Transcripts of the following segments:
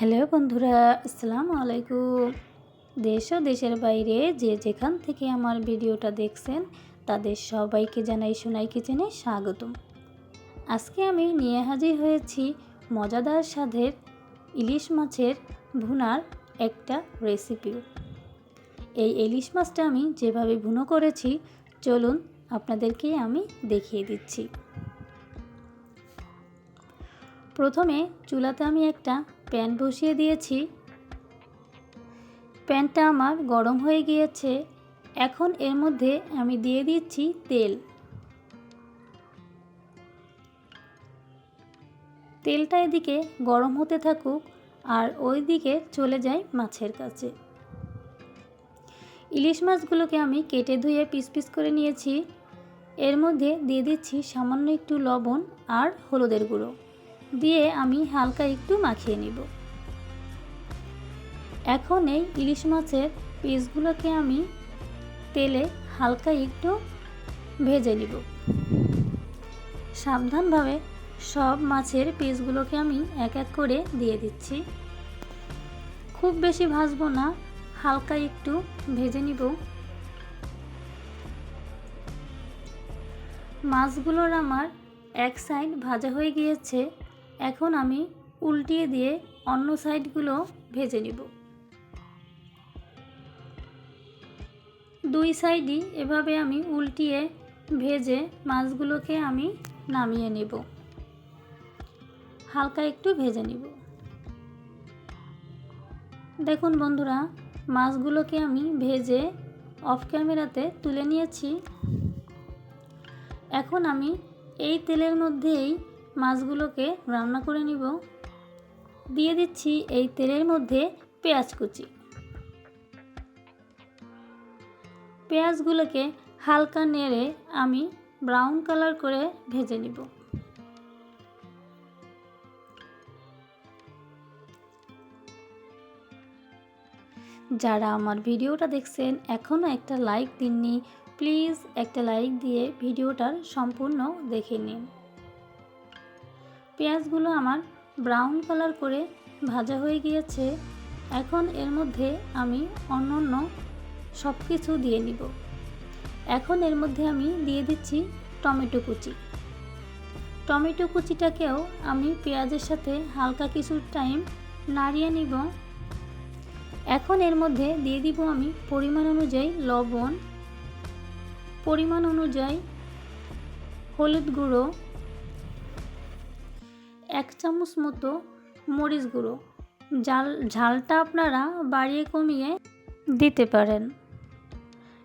Hello বন্ধুরা, আসসালামু আলাইকুম। দেশ ও দেশের বাইরে যে যেখান থেকে আমার ভিডিওটা দেখছেন, তাদের সবাইকে জানাই সোনাই কিচেনে স্বাগতম। আজকে আমি নিয়ে হাজির হয়েছি মজাদার স্বাদের ইলিশ মাছের ভুনার একটা রেসিপিও এই ইলিশ মাছটা আমি যেভাবে ভুনো করেছি, চলুন আপনাদেরকে আমি দেখিয়ে দিচ্ছি। প্রথমে চুলাতে আমি একটা প্যান বসিয়ে দিয়েছি। প্যানটা আমার গরম হয়ে গিয়েছে। এখন এর মধ্যে আমি দিয়ে দিচ্ছি তেল। তেলটা এদিকে গরম হতে থাকুক আর ওই দিকে চলে যায় মাছের কাছে। ইলিশ মাছগুলোকে আমি কেটে ধুয়ে পিস পিস করে নিয়েছি। এর মধ্যে দিয়ে দিচ্ছি সামান্য একটু লবণ আর হলুদের গুঁড়ো। দিয়ে আমি হালকা একটু মাখিয়ে নিব। এখন এই ইলিশ মাছের পিসগুলোকে আমি তেলে হালকা একটু ভেজে নিব। সাবধানভাবে সব মাছের পিসগুলোকে আমি এক এক করে দিয়ে দিচ্ছি। খুব বেশি ভাজবো না, হালকা একটু ভেজে নিব। মাছগুলোর আমার এক সাইড ভাজা হয়ে গিয়েছে। এখন আমি উল্টিয়ে দিয়ে অন্য সাইডগুলো ভেজে নিব। দুই সাইডই এভাবে আমি উল্টিয়ে ভেজে মাছগুলোকে আমি নামিয়ে নেব। হালকা একটু ভেজে নিব। দেখুন বন্ধুরা, মাছগুলোকে আমি ভেজে অফ ক্যামেরাতে তুলে নিয়েছি। এখন আমি এই তেলের মধ্যেই মাছগুলোকে রান্না করে নিব। দিয়ে দিচ্ছি এই তেলের মধ্যে পেঁয়াজ কুচি। পেঁয়াজগুলোকে হালকা নেড়ে আমি ব্রাউন কালার করে ভেজে নিব। যারা আমার ভিডিওটা দেখছেন এখনও একটা লাইক দিননি, প্লিজ একটা লাইক দিয়ে ভিডিওটার সম্পূর্ণ দেখে নিন। পেঁয়াজগুলো আমার ব্রাউন কালার করে ভাজা হয়ে গিয়েছে। এখন এর মধ্যে আমি অন্য অন্য সব কিছু দিয়ে নিব। এখন এর মধ্যে আমি দিয়ে দিচ্ছি টমেটো কুচি। টমেটো কুচিটাকেও আমি পেঁয়াজের সাথে হালকা কিছু টাইম নাড়িয়ে নিব। এখন এর মধ্যে দিয়ে দিব আমি পরিমাণ অনুযায়ী লবণ। পরিমাণ অনুযায়ী হলুদ গুঁড়ো। এক চামচ মতো মরিচ গুঁড়ো। জাল, ঝালটা আপনারা বাড়িয়ে কমিয়ে দিতে পারেন।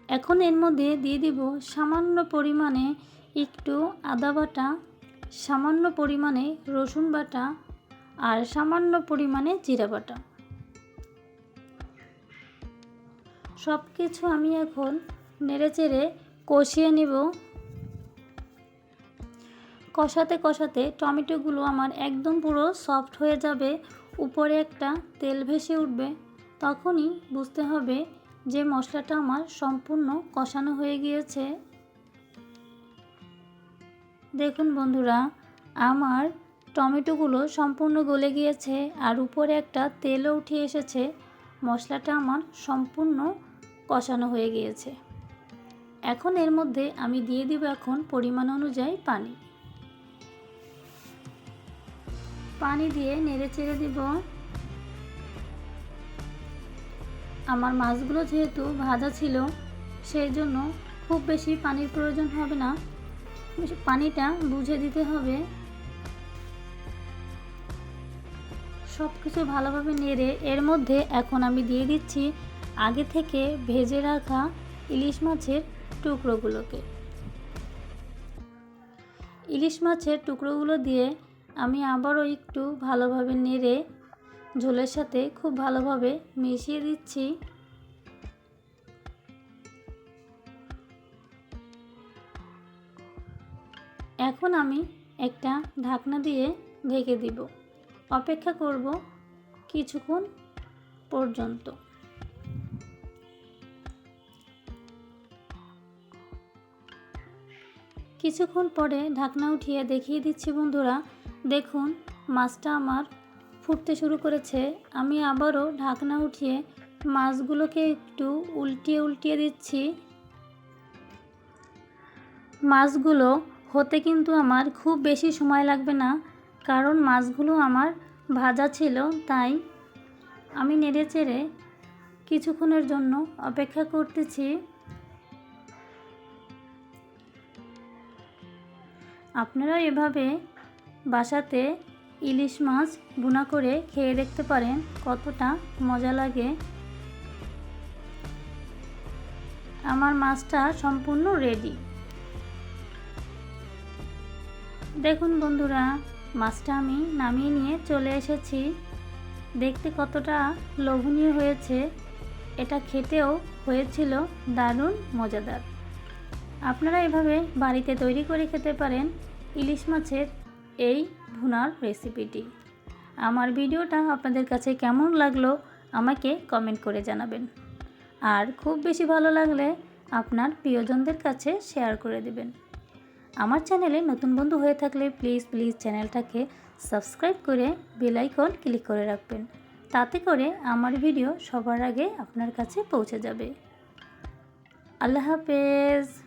এখন এর মধ্যে দিয়ে দিব সামান্য পরিমাণে একটু আদা বাটা, সামান্য পরিমাণে রসুন বাটা আর সামান্য পরিমাণে জিরা বাটা। সব কিছু আমি এখন নেড়েচেড়ে কষিয়ে নিব। কষাতে কষাতে টমেটোগুলো আমার একদম পুরো সফট হয়ে যাবে, উপরে একটা তেল ভেসে উঠবে, তখনই বুঝতে হবে যে মশলাটা আমার সম্পূর্ণ কষানো হয়ে গিয়েছে। দেখুন বন্ধুরা, আমার টমেটোগুলো সম্পূর্ণ গলে গিয়েছে আর উপরে একটা তেলও উঠে এসেছে, মশলাটা আমার সম্পূর্ণ কষানো হয়ে গিয়েছে। এখন এর মধ্যে আমি দিয়ে দিব এখন পরিমাণ অনুযায়ী পানি। পানি দিয়ে নেড়ে চেড়ে দিব। আমার মাছগুলো যেহেতু ভাজা ছিল, সেই জন্য খুব বেশি পানির প্রয়োজন হবে না। পানিটা বুঝে দিতে হবে। সব কিছু ভালোভাবে নেড়ে, এর মধ্যে এখন আমি দিয়ে দিচ্ছি আগে থেকে ভেজে রাখা ইলিশ মাছের টুকরোগুলোকে। ইলিশ মাছের টুকরোগুলো দিয়ে আমি আবারও একটু ভালোভাবে নেড়ে ঝোলের সাথে খুব ভালোভাবে মিশিয়ে দিচ্ছি। এখন আমি একটা ঢাকনা দিয়ে ঢেকে দিব। অপেক্ষা করব কিছুক্ষণ পর্যন্ত। কিছুক্ষণ পরে ঢাকনা উঠিয়ে দেখিয়ে দিচ্ছি বন্ধুরা দেখুন, মাছটা আমার ফুটতে শুরু করেছে। আমি আবারও ঢাকনা উঠিয়ে মাছগুলোকে একটু উল্টিয়ে উল্টিয়ে দিচ্ছি। মাছগুলো হতে কিন্তু আমার খুব বেশি সময় লাগবে না, কারণ মাছগুলো আমার ভাজা ছিল, তাই আমি নেড়ে চেড়ে কিছুক্ষণের জন্য অপেক্ষা করতেছি। আপনারা এভাবে বাসাতে ইলিশ মাছ বুনা করে খেয়ে দেখতে পারেন কতটা মজা লাগে। আমার মাছটা সম্পূর্ণ রেডি দেখুন বন্ধুরা, মাছটা আমি নামিয়ে নিয়ে চলে এসেছি। দেখতে কতটা লোভনীয় হয়েছে। এটা খেতেও হয়েছিল দারুণ মজাদার। আপনারা এভাবে বাড়িতে তৈরি করে খেতে পারেন ইলিশ মাছের এই ভুনার রেসিপিটি আমার ভিডিওটা আপনাদের কাছে কেমন লাগল আমাকে কমেন্ট করে জানাবেন। আর খুব বেশি ভালো লাগলে আপনার প্রিয়জনদের কাছে শেয়ার করে দেবেন। আমার চ্যানেলে নতুন বন্ধু হয়ে থাকলে প্লিজ প্লিজ চ্যানেলটাকে সাবস্ক্রাইব করে বেল আইকন ক্লিক করে রাখবেন। তাতে করে আমার ভিডিও সবার আগে আপনার কাছে পৌঁছে যাবে। আল্লাহ হাফেজ।